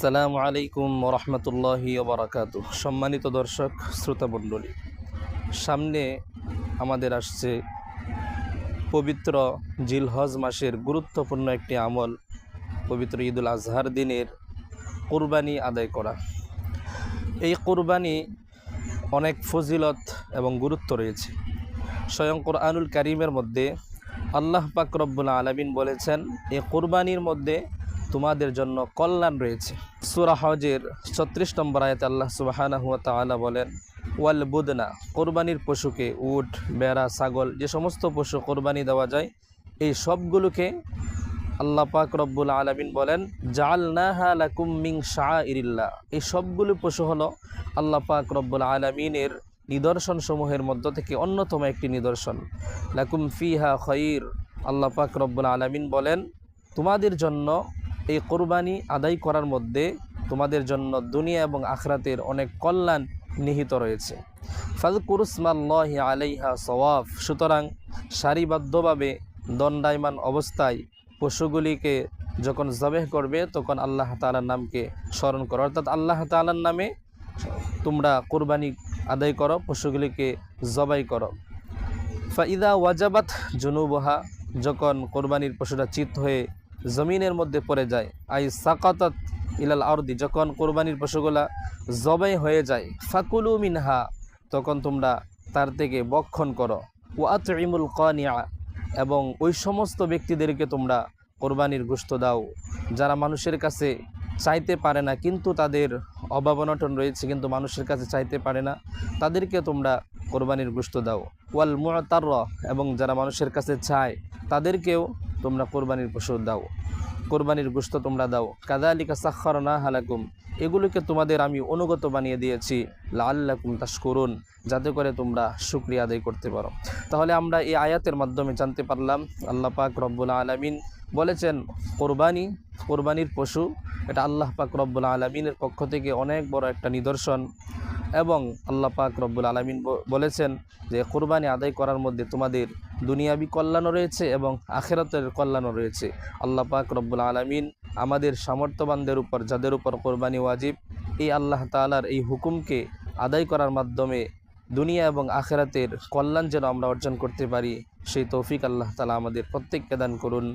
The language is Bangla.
আসসালামু আলাইকুম রহমতুল্লাহি ওবরাকাতু সম্মানিত দর্শক শ্রোতামণ্ডলী সামনে আমাদের আসছে পবিত্র জিলহজ মাসের গুরুত্বপূর্ণ একটি আমল, পবিত্র ঈদুল আজহার দিনের কোরবানি আদায় করা। এই কোরবানি অনেক ফজিলত এবং গুরুত্ব রয়েছে। স্বয়ং কোরআনুল কারিমের মধ্যে আল্লাহ পাক রব্বুল আলমিন বলেছেন এই কোরবানির মধ্যে তোমাদের জন্য কল্যাণ রয়েছে। সুরা হজের ছত্রিশ নম্বর আয়তে আল্লাহ সুবাহানা হুয়া তালা বলেন, ওয়াল বুদনা কোরবানির পশুকে উট, বেড়া, ছাগল, যে সমস্ত পশু কোরবানি দেওয়া যায়, এই সবগুলোকে আল্লাহ পাক রব্বুল আলমিন বলেন জাল নাহা লাকুম মিং শাহ ইরিল্লা এই সবগুলো পশু হলো আল্লাহ পাক রব্বুল আলমিনের নিদর্শন সমূহের মধ্য থেকে অন্যতম একটি নিদর্শন। লাকুম ফিহা খয়ির আল্লাহ পাক রব্বুল আলমিন বলেন, তোমাদের জন্য এই কোরবানি আদায় করার মধ্যে তোমাদের জন্য দুনিয়া এবং আখরাতের অনেক কল্যাণ নিহিত রয়েছে। ফাজকুরুসমাল্লাহি আলাইহা সওয়াফ। সুতরাং সারিবদ্ধভাবে দণ্ডায়মান অবস্থায় পশুগুলিকে যখন জবেহ করবে, তখন আল্লাহ তালার নামকে স্মরণ করো। অর্থাৎ আল্লাহ তালার নামে তোমরা কোরবানি আদায় করো, পশুগুলিকে জবাই করো। ফাইদা ওয়াজাবাত জুনুবহা। যখন কোরবানির পশুটা চিত হয়ে জমিনের মধ্যে পড়ে যায়। আই সাকাতাত ইলাল আরদি, যখন কোরবানির পশুগুলা জবাই হয়ে যায়, ফাকুলু মিনহা, তখন তোমরা তার থেকে বক্ষণ করো। ও আতইমুল কানিয়া এবং ওই সমস্ত ব্যক্তিদেরকে তোমরা কোরবানির গোস্ত দাও। যারা মানুষের কাছে চাইতে পারে না, কিন্তু তাদের অভাব অনটন রয়েছে, কিন্তু মানুষের কাছে চাইতে পারে না, তাদেরকে তোমরা কোরবানির গোস্ত দাও। ওয়াল মুআতার এবং যারা মানুষের কাছে চায়, তাদেরকেও তোমরা কোরবানির পশু দাও। কোরবানির গোস্ত তোমরা দাও। কাদালিকা সাক্ষরনা হালাকুম এগুলোকে তোমাদের আমি অনুগত বানিয়ে দিয়েছি। লাল্লাকুম তাস্করুন যাতে করে তোমরা শুক্রিয়া আদায় করতে পারো। তাহলে আমরা এই আয়াতের মাধ্যমে জানতে পারলাম, আল্লাহ পাক রব্বুল আলমিন বলেছেন, কোরবানি, কোরবানির পশু, এটা আল্লাহ পাক রব্বুল আলমিনের পক্ষ থেকে অনেক বড় একটা নিদর্শন। এবং আল্লাহ পাক রব্বুল আলমিন বলেছেন যে কোরবানি আদায় করার মধ্যে তোমাদের দুনিয়াবি কল্যাণও রয়েছে এবং আখেরাতের কল্যাণও রয়েছে। আল্লাহ পাক রব্বুল আলমিন আমাদের সামর্থ্যবানদের উপর, যাদের উপর কোরবানি ওয়াজিব, এই আল্লাহ তালার এই হুকুমকে আদায় করার মাধ্যমে দুনিয়া এবং আখেরাতের কল্যাণ যেন আমরা অর্জন করতে পারি, সেই তৌফিক আল্লাহ তালা আমাদের প্রত্যেককে দান করুন।